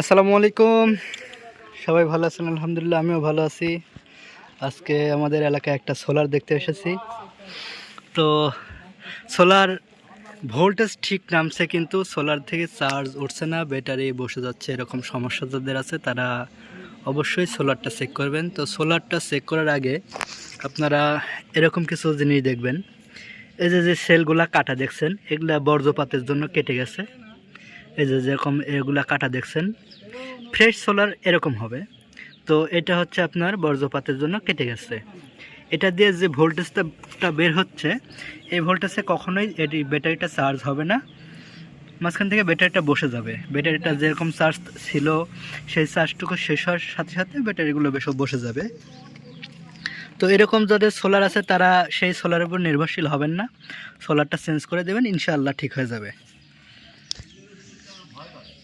আসসালামু আলাইকুম। সবাই ভালো আছেন? আলহামদুলিল্লাহ, আমিও ভালো আছি। আজকে আমাদের এলাকায় একটা সোলার দেখতে এসেছি। তো সোলার ভোল্টেজ ঠিক নামছে কিন্তু সোলার থেকে চার্জ উঠছে না ব্যাটারি বসে যাচ্ছে, এরকম সমস্যা যাদের আছে তারা অবশ্যই সোলারটা চেক করবেন। তো সোলারটা চেক করার আগে আপনারা এরকম কিছু জিনিস দেখবেন। এই যে যে সেলগুলা কাটা দেখছেন, এগুলা বর্জ্যপাতের জন্য কেটে গেছে। এই যে যেরকম এগুলা কাটা দেখছেন ফ্রেশ সোলার এরকম হবে। তো এটা হচ্ছে আপনার বর্জ্যপাতের জন্য কেটে গেছে। এটা দিয়ে যে ভোল্টেজটা বের হচ্ছে, এই ভোল্টেজে কখনোই এটি ব্যাটারিটা চার্জ হবে না। মাঝখান থেকে ব্যাটারিটা বসে যাবে। ব্যাটারিটা যেরকম চার্জ ছিল, সেই চার্জটুকু শেষ হওয়ার সাথে সাথে ব্যাটারিগুলো বেশ বসে যাবে। তো এরকম যাদের সোলার আছে, তারা সেই সোলারের উপর নির্ভরশীল হবেন না। সোলারটা চেঞ্জ করে দেবেন, ইনশাআল্লাহ ঠিক হয়ে যাবে। 前だね。